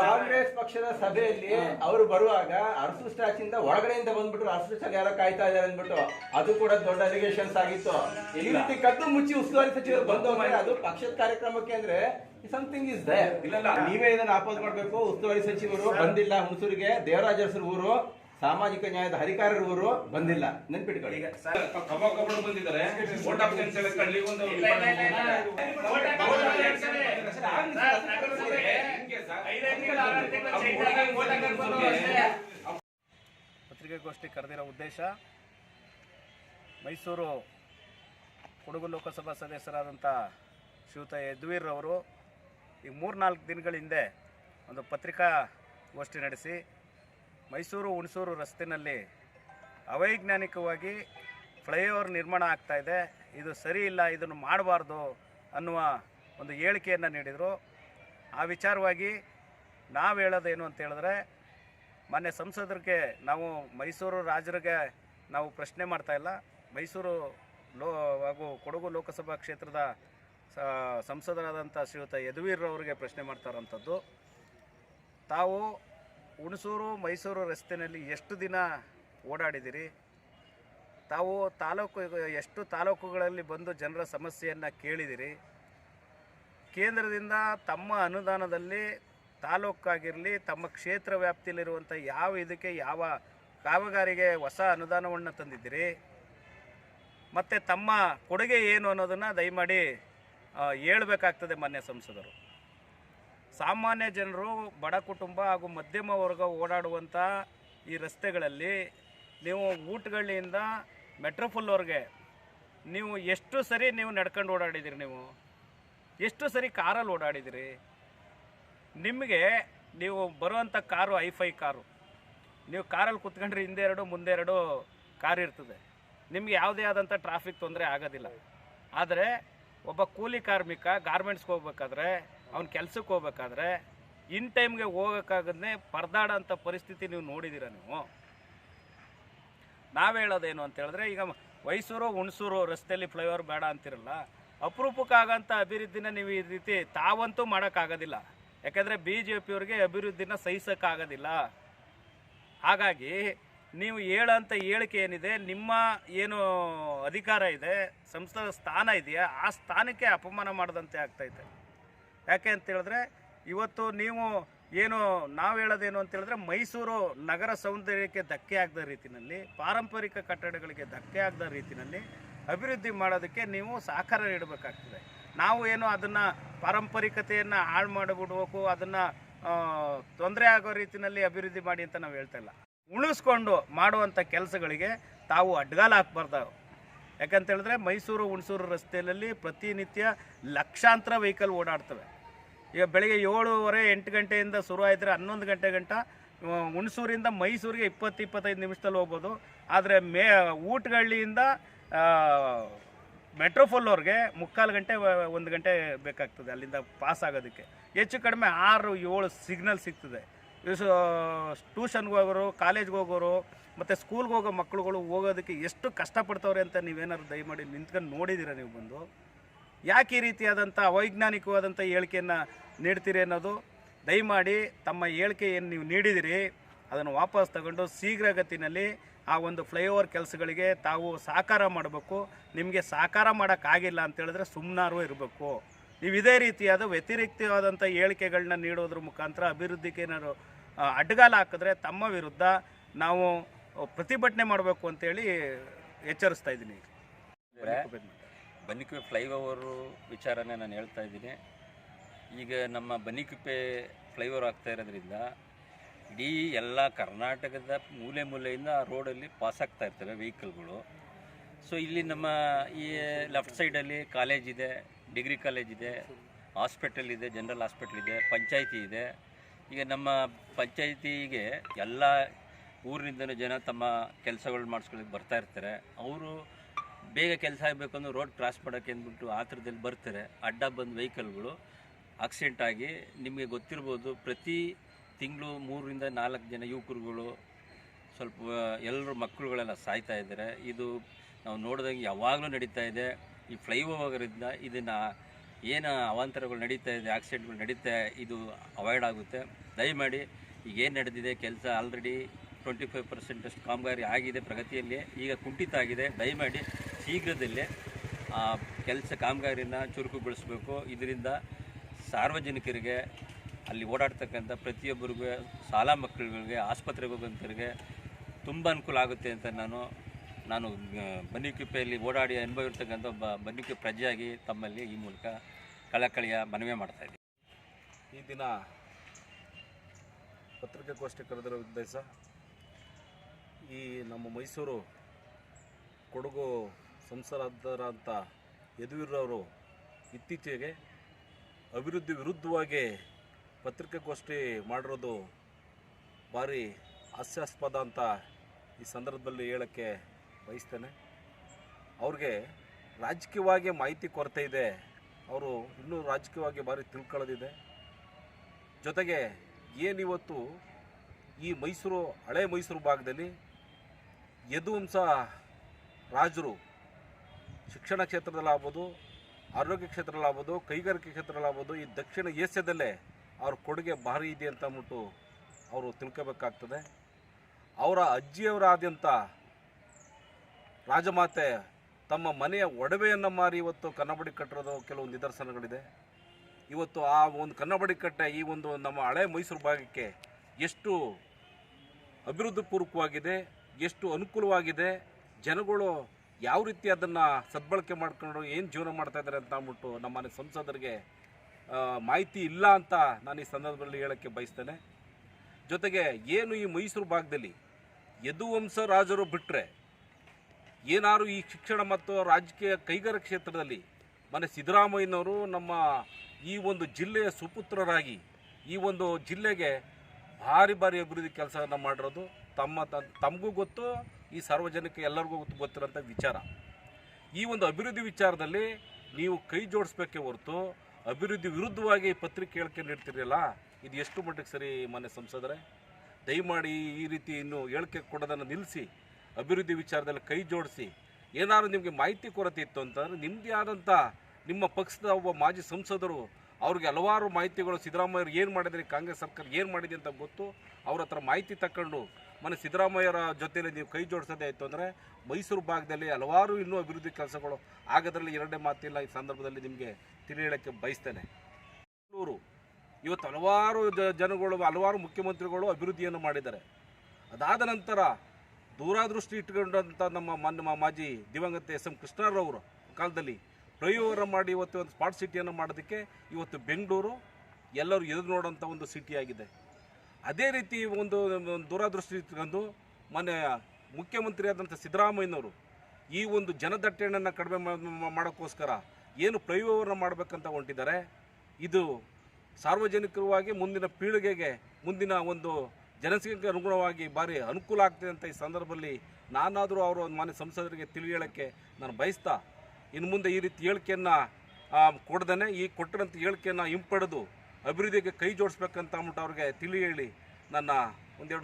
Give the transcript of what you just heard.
ಕಾಂಗ್ರೆಸ್ ಪಕ್ಷದ ಸಭೆಯಲ್ಲಿ ಅವರು ಬರುವಾಗ ಅರಸು ಸ್ಟ್ಯಾಚಿಂದ ಒಳಗಡೆಯಿಂದ ಬಂದ್ಬಿಟ್ಟು ಅರಸು ಸ್ಟ್ಯಾಚ್ ಯಾರೋ ಕಾಯ್ತಾ ಇದಾರೆ ಅಂದ್ಬಿಟ್ಟು ಅದು ಕೂಡ ದೊಡ್ಡ ಅಲಿಗೇಷನ್ಸ್ ಆಗಿತ್ತು. ಈ ರೀತಿ ಕದ್ದು ಮುಚ್ಚಿ ಉಸ್ತುವಾರಿ ಸಚಿವರು ಬಂದೋಗ್ರೆ ಅದು ಪಕ್ಷದ ಕಾರ್ಯಕ್ರಮಕ್ಕೆ ಅಂದ್ರೆ ಸಮಥಿಂಗ್ ಇಸ್ ದೇ ಇಲ್ಲ. ನೀವೇ ಇದನ್ನ ಆಪೋಸ್ ಮಾಡ್ಬೇಕು ಉಸ್ತುವಾರಿ ಸಚಿವರು ಬಂದಿಲ್ಲ ಹುಣಸೂರಿಗೆ ದೇವರಾಜ ಊರು. ಸಾಮಾಜಿಕ ನ್ಯಾಯದ ಹರಿಕಾರರವರು ಬಂದಿಲ್ಲ ನೆನ್ಪಿಟ್ಕೊಳ್ಳಿ ಈಗ ಬಂದಿದ್ದಾರೆ ವೋಟ್ ಕಳ್ಳಿ ಒಂದು. ಪತ್ರಿಕಾಗೋಷ್ಠಿ ಕರೆದಿರೋ ಉದ್ದೇಶ ಮೈಸೂರು ಕೊಡಗು ಲೋಕಸಭಾ ಸದಸ್ಯರಾದಂಥ ಶ್ರೀಯುತ ಯದ್ವೀರ್ ಅವರು ಈ ಮೂರ್ನಾಲ್ಕು ದಿನಗಳ ಹಿಂದೆ ಒಂದು ಪತ್ರಿಕಾಗೋಷ್ಠಿ ನಡೆಸಿ ಮೈಸೂರು ಹುಣಸೂರು ರಸ್ತೆಯಲ್ಲಿ ಅವೈಜ್ಞಾನಿಕವಾಗಿ ಫ್ಲೈಓವರ್ ನಿರ್ಮಾಣ ಆಗ್ತಾ ಇದೆ. ಇದು ಸರಿ ಇಲ್ಲ, ಇದನ್ನು ಮಾಡಬಾರ್ದು ಅನ್ನುವ ಒಂದು ಹೇಳಿಕೆಯನ್ನು ನೀಡಿದರು. ಆ ವಿಚಾರವಾಗಿ ನಾವು ಹೇಳೋದೇನು ಅಂತ ಹೇಳಿದ್ರೆ ಮೊನ್ನೆ ಸಂಸದರಿಗೆ ನಾವು ಮೈಸೂರು ರಾಜರಿಗೆ ನಾವು ಪ್ರಶ್ನೆ ಮಾಡ್ತಾ ಇಲ್ಲ. ಮೈಸೂರು ಲೋ ಹಾಗೂ ಕೊಡಗು ಲೋಕಸಭಾ ಕ್ಷೇತ್ರದ ಸಂಸದರಾದಂಥ ಶ್ರೀಯುತ ಯದುವೀರ್ರವರಿಗೆ ಪ್ರಶ್ನೆ ಮಾಡ್ತಾರಂಥದ್ದು ತಾವು ಹುಣಸೂರು ಮೈಸೂರು ರಸ್ತೆಯಲ್ಲಿ ಎಷ್ಟು ದಿನ ಓಡಾಡಿದಿರಿ? ತಾವು ತಾಲೂಕು, ಎಷ್ಟು ತಾಲೂಕುಗಳಲ್ಲಿ ಬಂದು ಜನರ ಸಮಸ್ಯೆಯನ್ನು ಕೇಳಿದಿರಿ? ಕೇಂದ್ರದಿಂದ ತಮ್ಮ ಅನುದಾನದಲ್ಲಿ ತಾಲೂಕಾಗಿರಲಿ, ತಮ್ಮ ಕ್ಷೇತ್ರ ವ್ಯಾಪ್ತಿಯಲ್ಲಿರುವಂಥ ಯಾವ ಇದಕ್ಕೆ, ಯಾವ ಕಾಮಗಾರಿಗೆ ಹೊಸ ಅನುದಾನವನ್ನು ತಂದಿದ್ದೀರಿ? ಮತ್ತು ತಮ್ಮ ಕೊಡುಗೆ ಏನು ಅನ್ನೋದನ್ನು ದಯಮಾಡಿ ಹೇಳಬೇಕಾಗ್ತದೆ ಮಾನ್ಯ ಸಂಸದರು. ಸಾಮಾನ್ಯ ಜನರು, ಬಡ ಕುಟುಂಬ ಹಾಗೂ ಮಧ್ಯಮ ವರ್ಗ ಓಡಾಡುವಂಥ ಈ ರಸ್ತೆಗಳಲ್ಲಿ ನೀವು ಊಟಗಳಿಂದ ಮೆಟ್ರೋಫುಲ್ವರೆಗೆ ನೀವು ಎಷ್ಟು ಸರಿ ನೀವು ನಡ್ಕೊಂಡು ಓಡಾಡಿದ್ದೀರಿ ನೀವು? ಎಷ್ಟು ಸರಿ ಕಾರಲ್ಲಿ ಓಡಾಡಿದಿರಿ? ನಿಮಗೆ ನೀವು ಬರುವಂಥ ಕಾರು ಐಫೈ ಕಾರು, ನೀವು ಕಾರಲ್ಲಿ ಕುತ್ಕೊಂಡ್ರೆ ಹಿಂದೆ ಎರಡು, ಮುಂದೆ ಎರಡು ಕಾರ್ ಇರ್ತದೆ. ನಿಮ್ಗೆ ಯಾವುದೇ ಆದಂಥ ಟ್ರಾಫಿಕ್ ತೊಂದರೆ ಆಗೋದಿಲ್ಲ. ಆದರೆ ಒಬ್ಬ ಕೂಲಿ ಕಾರ್ಮಿಕ ಗಾರ್ಮೆಂಟ್ಸ್ಗೆ ಹೋಗ್ಬೇಕಾದ್ರೆ ಅವ್ನ ಕೆಲ್ಸಕ್ಕೆ ಹೋಗ್ಬೇಕಾದ್ರೆ ಇನ್ ಟೈಮ್ಗೆ ಹೋಗೋಕ್ಕಾಗದೇ ಪರದಾಡೋಂಥ ಪರಿಸ್ಥಿತಿ ನೀವು ನೋಡಿದ್ದೀರ ನೀವು. ನಾವು ಹೇಳೋದೇನು ಅಂತ ಹೇಳಿದ್ರೆ, ಈಗ ಮೈಸೂರು, ಹುಣಸೂರು ರಸ್ತೆಯಲ್ಲಿ ಫ್ಲೈಓವರ್ ಬೇಡ ಅಂತಿರಲ್ಲ ಅಪರೂಪಕ್ಕಾಗಂಥ ಅಭಿವೃದ್ಧಿನ ನೀವು ಈ ರೀತಿ ತಾವಂತೂ ಮಾಡೋಕ್ಕಾಗೋದಿಲ್ಲ. ಯಾಕಂದರೆ ಬಿ ಜೆ ಪಿಯವ್ರಿಗೆ ಅಭಿವೃದ್ಧಿನ ಸಹಿಸೋಕ್ಕಾಗೋದಿಲ್ಲ. ಹಾಗಾಗಿ ನೀವು ಹೇಳೋಂಥ ಹೇಳಿಕೆ ಏನಿದೆ, ನಿಮ್ಮ ಏನು ಅಧಿಕಾರ ಇದೆ, ಸಂಸ್ಥದ ಸ್ಥಾನ ಇದೆಯಾ, ಆ ಸ್ಥಾನಕ್ಕೆ ಅಪಮಾನ ಮಾಡಿದಂತೆ ಆಗ್ತೈತೆ ಯಾಕೆ ಅಂತ ಹೇಳಿದ್ರೆ, ಇವತ್ತು ನೀವು ಏನು ನಾವು ಹೇಳೋದೇನು ಅಂತ ಹೇಳಿದ್ರೆ, ಮೈಸೂರು ನಗರ ಸೌಂದರ್ಯಕ್ಕೆ ಧಕ್ಕೆ ಆಗದ ರೀತಿಯಲ್ಲಿ ಪಾರಂಪರಿಕ ಕಟ್ಟಡಗಳಿಗೆ ಧಕ್ಕೆ ಆಗದ ರೀತಿಯಲ್ಲಿ ಅಭಿವೃದ್ಧಿ ಮಾಡೋದಕ್ಕೆ ನೀವು ಸಹಕಾರ ನೀಡಬೇಕಾಗ್ತದೆ. ನಾವು ಏನು ಅದನ್ನು ಪಾರಂಪರಿಕತೆಯನ್ನು ಹಾಳು ಮಾಡಿಬಿಡ್ಬೇಕು, ಅದನ್ನು ತೊಂದರೆ ಆಗೋ ರೀತಿಯಲ್ಲಿ ಅಭಿವೃದ್ಧಿ ಮಾಡಿ ಅಂತ ನಾವು ಹೇಳ್ತಾ ಇಲ್ಲ. ಉಳಿಸ್ಕೊಂಡು ಮಾಡುವಂಥ ಕೆಲಸಗಳಿಗೆ ತಾವು ಅಡ್ಗಾಲ ಹಾಕ್ಬಾರ್ದು ಯಾಕಂತ ಹೇಳಿದ್ರೆ ಮೈಸೂರು, ಹುಣಸೂರು ರಸ್ತೆಯಲ್ಲಿ ಪ್ರತಿನಿತ್ಯ ಲಕ್ಷಾಂತರ ವೆಹಿಕಲ್ ಓಡಾಡ್ತವೆ. ಈಗ ಬೆಳಿಗ್ಗೆ ಏಳುವರೆ ಎಂಟು ಗಂಟೆಯಿಂದ ಶುರು ಆಯಿದ್ರೆ ಹನ್ನೊಂದು ಗಂಟೆ ಗಂಟ ಹುಣಸೂರಿಂದ ಮೈಸೂರಿಗೆ ಇಪ್ಪತ್ತು, ಇಪ್ಪತ್ತೈದು ನಿಮಿಷದಲ್ಲಿ ಹೋಗ್ಬೋದು. ಆದರೆ ಮೇ, ಊಟಗಳ್ಳಿಯಿಂದ ಮೆಟ್ರೋಫೋಲ್ವರೆಗೆ ಮುಕ್ಕಾಲು ಗಂಟೆ, ಒಂದು ಗಂಟೆ ಬೇಕಾಗ್ತದೆ ಅಲ್ಲಿಂದ ಪಾಸ್ ಆಗೋದಕ್ಕೆ. ಹೆಚ್ಚು ಕಡಿಮೆ ಆರು, ಏಳು ಸಿಗ್ನಲ್ ಸಿಗ್ತದೆ. ಟ್ಯೂಷನ್ಗೆ ಹೋಗೋರು ಕಾಲೇಜ್ಗೆ ಹೋಗೋರು, ಮತ್ತು ಸ್ಕೂಲ್ಗೆ ಹೋಗೋ ಮಕ್ಕಳುಗಳು ಹೋಗೋದಕ್ಕೆ ಎಷ್ಟು ಕಷ್ಟಪಡ್ತವ್ರೆ ಅಂತ ನೀವೇನಾದ್ರು ದಯಮಾಡಿ ನಿಂತ್ಕೊಂಡು ನೋಡಿದ್ದೀರಾ ನೀವು ಬಂದು? ಯಾಕೆ ಈ ರೀತಿಯಾದಂಥ ಅವೈಜ್ಞಾನಿಕವಾದಂಥ ಹೇಳಿಕೆಯನ್ನು ನೀಡ್ತೀರಿ ಅನ್ನೋದು ದಯಮಾಡಿ ತಮ್ಮ ಹೇಳಿಕೆ ಏನು ನೀವು ನೀಡಿದಿರಿ. ಅದನ್ನು ವಾಪಸ್ ತಗೊಂಡು ಶೀಘ್ರಗತಿನಲ್ಲಿ ಆ ಒಂದು ಫ್ಲೈಓವರ್ ಕೆಲಸಗಳಿಗೆ ತಾವು ಸಹಕಾರ ಮಾಡಬೇಕು. ನಿಮಗೆ ಸಹಕಾರ ಮಾಡೋಕ್ಕಾಗಿಲ್ಲ ಅಂತೇಳಿದ್ರೆ ಸುಮ್ಮನಾರು ಇರಬೇಕು. ನೀವು ಇದೇ ರೀತಿಯಾದ ವ್ಯತಿರಿಕ್ತವಾದಂಥ ಹೇಳಿಕೆಗಳನ್ನ ನೀಡೋದ್ರ ಮುಖಾಂತರ ಅಭಿವೃದ್ಧಿಗೆ ಏನಾದ್ರು ಅಡ್ಡಗಾಲ ಹಾಕಿದ್ರೆ ತಮ್ಮ ವಿರುದ್ಧ ನಾವು ಪ್ರತಿಭಟನೆ ಮಾಡಬೇಕು ಅಂತೇಳಿ ಎಚ್ಚರಿಸ್ತಾ ಇದ್ದೀನಿ ಬನ್ನಿಕುಪ್ಪೆ ಫ್ಲೈಓವರ್ ವಿಚಾರನೇ ನಾನು ಹೇಳ್ತಾ ಇದ್ದೀನಿ. ಈಗ ನಮ್ಮ ಬನ್ನಿಕುಪ್ಪೆ ಫ್ಲೈಓವರ್ ಆಗ್ತಾ ಇರೋದ್ರಿಂದ ಇಡೀ ಎಲ್ಲ ಕರ್ನಾಟಕದ ಮೂಲೆ ಮೂಲೆಯಿಂದ ಆ ರೋಡಲ್ಲಿ ಪಾಸ್ ಆಗ್ತಾ ಇರ್ತವೆ ವೆಹಿಕಲ್ಗಳು. ಸೊ ಇಲ್ಲಿ ನಮ್ಮ ಈ ಲೆಫ್ಟ್ ಸೈಡಲ್ಲಿ ಕಾಲೇಜ್ ಇದೆ. ಡಿಗ್ರಿ ಕಾಲೇಜ್ ಇದೆ, ಹಾಸ್ಪಿಟಲ್ ಇದೆ, ಜನರಲ್ ಹಾಸ್ಪಿಟಲ್ ಇದೆ, ಪಂಚಾಯಿತಿ ಇದೆ. ಈಗ ನಮ್ಮ ಪಂಚಾಯಿತಿಗೆ ಎಲ್ಲ ಊರಿನಿಂದನೂ ಜನ ತಮ್ಮ ಕೆಲಸಗಳು ಮಾಡಿಸ್ಕೊಳ್ಳೋಕೆ ಬರ್ತಾ ಇರ್ತಾರೆ. ಅವರು ಬೇಗ ಕೆಲಸ ಆಗಬೇಕು ಅಂದ್ರೆ ರೋಡ್ ಕ್ರಾಸ್ ಮಾಡೋಕ್ಕೆ ಅಂದ್ಬಿಟ್ಟು ಆ ಥರದಲ್ಲಿ ಬರ್ತಾರೆ. ಅಡ್ಡ ಬಂದ ವೆಹಿಕಲ್ಗಳು ಆಕ್ಸಿಡೆಂಟ್ ಆಗಿ ನಿಮಗೆ ಗೊತ್ತಿರ್ಬೋದು ಪ್ರತಿ ತಿಂಗಳು ಮೂರರಿಂದ ನಾಲ್ಕು ಜನ ಯುವಕರುಗಳು ಸ್ವಲ್ಪ ಎಲ್ಲರೂ ಮಕ್ಕಳುಗಳೆಲ್ಲ ಸಾಯ್ತಾ ಇದ್ದಾರೆ. ಇದು ನಾವು ನೋಡಿದಂಗೆ ಯಾವಾಗಲೂ ನಡೀತಾ ಇದೆ. ಈ ಫ್ಲೈಓವರಿಂದ ಇದನ್ನು ಏನು ಅವಾಂತರಗಳು ನಡೀತಾ ಇದೆ ಆಕ್ಸಿಡೆಂಟ್ಗಳು ನಡೀತಾ ಇದು ಅವಾಯ್ಡ್ ಆಗುತ್ತೆ. ದಯಮಾಡಿ ಈಗ ಏನು ನಡೆದಿದೆ, ಕೆಲಸ ಆಲ್ರೆಡಿ ಟ್ವೆಂಟಿ ಫೈವ್ ಪರ್ಸೆಂಟಷ್ಟು ಕಾಮಗಾರಿ ಆಗಿದೆ ಪ್ರಗತಿಯಲ್ಲಿ, ಈಗ ಕುಂಠಿತ ಆಗಿದೆ. ದಯಮಾಡಿ ಶೀಘ್ರದಲ್ಲೇ ಆ ಕೆಲಸ ಕಾಮಗಾರಿನ ಚುರುಕುಗೊಳಿಸಬೇಕು. ಇದರಿಂದ ಸಾರ್ವಜನಿಕರಿಗೆ, ಅಲ್ಲಿ ಓಡಾಡ್ತಕ್ಕಂಥ ಪ್ರತಿಯೊಬ್ಬರಿಗೂ, ಶಾಲಾ ಮಕ್ಕಳುಗಳಿಗೆ ಆಸ್ಪತ್ರೆಗೆ ಹೋಗುವಂಥವ್ರಿಗೆ ತುಂಬ ಅನುಕೂಲ ಆಗುತ್ತೆ ಅಂತ ನಾನು ನಾನು ಆ, ಬನ್ನಿಕುಪ್ಪೆಯಲ್ಲಿ ಓಡಾಡಿ ಅನುಭವ ಇರ್ತಕ್ಕಂಥ ಒಬ್ಬ ಬನ್ನಿಕುಪ್ಪೆ ಪ್ರಜೆಯಾಗಿ ತಮ್ಮಲ್ಲಿ ಈ ಮೂಲಕ ಕಳಕಳಿಯ ಮನವಿ ಮಾಡ್ತಾ ಇದ್ದೀನಿ. ಈ ದಿನ ಪತ್ರಿಕಾಗೋಷ್ಠಿ ಕರೆದಿರೋ ಉದ್ದೇಶ ಈ ನಮ್ಮ ಮೈಸೂರು ಕೊಡಗು ಸಂಸದರಾದಂಥ ಯದುವೀರವರು ಇತ್ತೀಚೆಗೆ ಅಭಿವೃದ್ಧಿ ವಿರುದ್ಧವಾಗಿ ಪತ್ರಿಕಾಗೋಷ್ಠಿ ಮಾಡಿರೋದು ಭಾರಿ ಹಾಸ್ಯಾಸ್ಪದ ಅಂತ ಈ ಸಂದರ್ಭದಲ್ಲಿ ಹೇಳೋಕ್ಕೆ ಬಯಸ್ತೇನೆ. ಅವ್ರಿಗೆ ರಾಜಕೀಯವಾಗಿ ಮಾಹಿತಿ ಕೊರತೆ ಇದೆ. ಅವರು ಇನ್ನೂ ರಾಜಕೀಯವಾಗಿ ಭಾರಿ ತಿಳ್ಕೊಳ್ಳೋದಿದೆ ಜೊತೆಗೆ ಏನಿವತ್ತು ಈ ಮೈಸೂರು, ಹಳೆ ಮೈಸೂರು ಭಾಗದಲ್ಲಿ ಯದುವಂಸ ರಾಜರು ಶಿಕ್ಷಣ ಕ್ಷೇತ್ರದಲ್ಲಾಗ್ಬೋದು, ಆರೋಗ್ಯ ಕ್ಷೇತ್ರದಲ್ಲಾಗ್ಬೋದು, ಕೈಗಾರಿಕೆ ಕ್ಷೇತ್ರದಲ್ಲಾಗ್ಬೋದು, ಈ ದಕ್ಷಿಣ ಏಷ್ಯಾದಲ್ಲೇ ಅವ್ರ ಕೊಡುಗೆ ಭಾರಿ ಇದೆ ಅಂತ ಅಂದ್ಬಿಟ್ಟು ಅವರು ತಿಳ್ಕೋಬೇಕಾಗ್ತದೆ. ಅವರ ಅಜ್ಜಿಯವರಾದ್ಯಂತ ರಾಜಮಾತೆ ತಮ್ಮ ಮನೆಯ ಒಡವೆಯನ್ನು ಮಾರಿ ಇವತ್ತು ಕನ್ನಬಡಿ ಕಟ್ಟಿರೋದು ಕೆಲವು ನಿದರ್ಶನಗಳಿದೆ. ಇವತ್ತು ಆ ಒಂದು ಕನ್ನಬಡಿ ಕಟ್ಟೆ ಈ ಒಂದು ನಮ್ಮ ಹಳೆ ಮೈಸೂರು ಭಾಗಕ್ಕೆ ಎಷ್ಟು ಅಭಿವೃದ್ಧಿ ಪೂರ್ವಕವಾಗಿದೆ ಎಷ್ಟು ಅನುಕೂಲವಾಗಿದೆ, ಜನಗಳು ಯಾವ ರೀತಿ ಅದನ್ನು ಸದ್ಬಳಕೆ ಮಾಡ್ಕೊಂಡು ಏನು ಜೀವನ ಮಾಡ್ತಾ ಇದ್ದಾರೆ ಅಂತ ಅಂದ್ಬಿಟ್ಟು ನಮ್ಮ ಸಂಸದರಿಗೆ ಮಾಹಿತಿ ಇಲ್ಲ ಅಂತ ನಾನು ಈ ಸಂದರ್ಭದಲ್ಲಿ ಹೇಳೋಕ್ಕೆ ಬಯಸ್ತೇನೆ. ಜೊತೆಗೆ ಏನು ಈ ಮೈಸೂರು ಭಾಗದಲ್ಲಿ ಯದುವಂಶ ರಾಜರು ಬಿಟ್ಟರೆ ಏನಾರು ಈ ಶಿಕ್ಷಣ ಮತ್ತು ರಾಜಕೀಯ ಕೈಗಾರ ಕ್ಷೇತ್ರದಲ್ಲಿ ಮನೆ ಸಿದ್ದರಾಮಯ್ಯನವರು ನಮ್ಮ ಈ ಒಂದು ಜಿಲ್ಲೆಯ ಸುಪುತ್ರರಾಗಿ, ಈ ಒಂದು ಜಿಲ್ಲೆಗೆ ಭಾರಿ ಭಾರಿ ಅಭಿವೃದ್ಧಿ ಕೆಲಸವನ್ನು ಮಾಡಿರೋದು ತಮ್ಮ ತಮಗೂ ಗೊತ್ತು, ಈ ಸಾರ್ವಜನಿಕ ಎಲ್ಲರಿಗೂ ಗೊತ್ತು, ಗೊತ್ತಿರೋಂಥ ವಿಚಾರ. ಈ ಒಂದು ಅಭಿವೃದ್ಧಿ ವಿಚಾರದಲ್ಲಿ ನೀವು ಕೈ ಜೋಡಿಸ್ಬೇಕೇ ಹೊರತು ಅಭಿವೃದ್ಧಿ ವಿರುದ್ಧವಾಗಿ ಪತ್ರಿಕೆ ಹೇಳಿಕೆ ನೀಡ್ತಿರಲಿಲ್ಲ ಇದು ಎಷ್ಟು ಮಟ್ಟಿಗೆ ಸರಿ ಮನೆ ಸಂಸದರೇ? ದಯಮಾಡಿ ಈ ರೀತಿ ಇನ್ನು ಹೇಳಿಕೆ ಕೊಡೋದನ್ನು ನಿಲ್ಲಿಸಿ. ಅಭಿವೃದ್ಧಿ ವಿಚಾರದಲ್ಲಿ ಕೈ ಜೋಡಿಸಿ ಏನಾದರೂ ನಿಮಗೆ ಮಾಹಿತಿ ಕೊರತೆ ಇತ್ತು ಅಂತಂದರೆ ನಿಮ್ಮದೇ ಆದಂಥ ನಿಮ್ಮ ಪಕ್ಷದ ಒಬ್ಬ ಮಾಜಿ ಸಂಸದರು, ಅವ್ರಿಗೆ ಹಲವಾರು ಮಾಹಿತಿಗಳು ಸಿದ್ದರಾಮಯ್ಯರು ಏನು ಮಾಡಿದ್ರೆ, ಕಾಂಗ್ರೆಸ್ ಸರ್ಕಾರ ಏನು ಮಾಡಿದೆ ಅಂತ ಗೊತ್ತು, ಅವ್ರ ಹತ್ರ ಮಾಹಿತಿ ತಗೊಂಡು ಮನೆ ಸಿದ್ದರಾಮಯ್ಯರ ಜೊತೆಯಲ್ಲಿ ನೀವು ಕೈ ಜೋಡಿಸೋದೇ ಆಯಿತು ಅಂದರೆ ಮೈಸೂರು ಭಾಗದಲ್ಲಿ ಹಲವಾರು ಇನ್ನೂ ಅಭಿವೃದ್ಧಿ ಕೆಲಸಗಳು ಆಗೋದ್ರಲ್ಲಿ ಎರಡನೇ ಮಾತಿಲ್ಲ ಈ ಸಂದರ್ಭದಲ್ಲಿ ನಿಮಗೆ ತಿಳಿ ಬಯಸ್ತೇನೆ. ಬೆಂಗಳೂರು, ಇವತ್ತು ಹಲವಾರು ಜನಗಳು, ಹಲವಾರು ಮುಖ್ಯಮಂತ್ರಿಗಳು ಅಭಿವೃದ್ಧಿಯನ್ನು ಮಾಡಿದ್ದಾರೆ. ಅದಾದ ನಂತರ ದೂರದೃಷ್ಟಿ ಇಟ್ಕೊಂಡಂಥ ನಮ್ಮ ಮಾನ್ಯ ಮಾಜಿ ದಿವಂಗತ ಎಸ್ ಎಂ ಕೃಷ್ಣರವರು ಕಾಲದಲ್ಲಿ ಫ್ಲೈಓವರ್ ಮಾಡಿ ಇವತ್ತು ಒಂದು ಸ್ಮಾರ್ಟ್ ಸಿಟಿಯನ್ನು ಮಾಡೋದಕ್ಕೆ ಇವತ್ತು ಬೆಂಗಳೂರು ಎಲ್ಲರೂ ಎದುರು ನೋಡೋಂಥ ಒಂದು ಸಿಟಿಯಾಗಿದೆ ಅದೇ ರೀತಿ ಒಂದು ದೂರದೃಷ್ಟಿ ಇಟ್ಕೊಂಡು ಮೊನ್ನೆ ಮುಖ್ಯಮಂತ್ರಿ ಆದಂಥ ಸಿದ್ದರಾಮಯ್ಯನವರು ಈ ಒಂದು ಜನದಟ್ಟಣೆಯನ್ನು ಕಡಿಮೆ ಮಾಡೋಕ್ಕೋಸ್ಕರ ಏನು ಫ್ಲೈಓವರ್ನ ಮಾಡಬೇಕಂತ ಹೊಂಟಿದ್ದಾರೆ. ಇದು ಸಾರ್ವಜನಿಕವಾಗಿ ಮುಂದಿನ ಪೀಳಿಗೆಗೆ ಮುಂದಿನ ಒಂದು ಜನಸಂಖ್ಯೆಗೆ ಅನುಗುಣವಾಗಿ ಭಾರಿ ಅನುಕೂಲ ಆಗ್ತಿದೆ ಅಂತ ಈ ಸಂದರ್ಭದಲ್ಲಿ ನಾನಾದರೂ ಅವರು ಮಾನ್ಯ ಸಂಸದರಿಗೆ ತಿಳಿ ಹೇಳೋಕ್ಕೆ ನಾನು ಬಯಸ್ತಾ, ಇನ್ನು ಮುಂದೆ ಈ ರೀತಿ ಹೇಳಿಕೆಯನ್ನು ಕೊಡ್ದೇ ಈ ಕೊಟ್ಟಿರೋಂಥ ಹೇಳಿಕೆಯನ್ನು ಹಿಂಪಡೆದು ಅಭಿವೃದ್ಧಿಗೆ ಕೈ ಜೋಡಿಸ್ಬೇಕಂತ ಅಂದ್ಬಿಟ್ಟು ಅವ್ರಿಗೆ ತಿಳಿ ಹೇಳಿ ನನ್ನ ಒಂದೆರಡು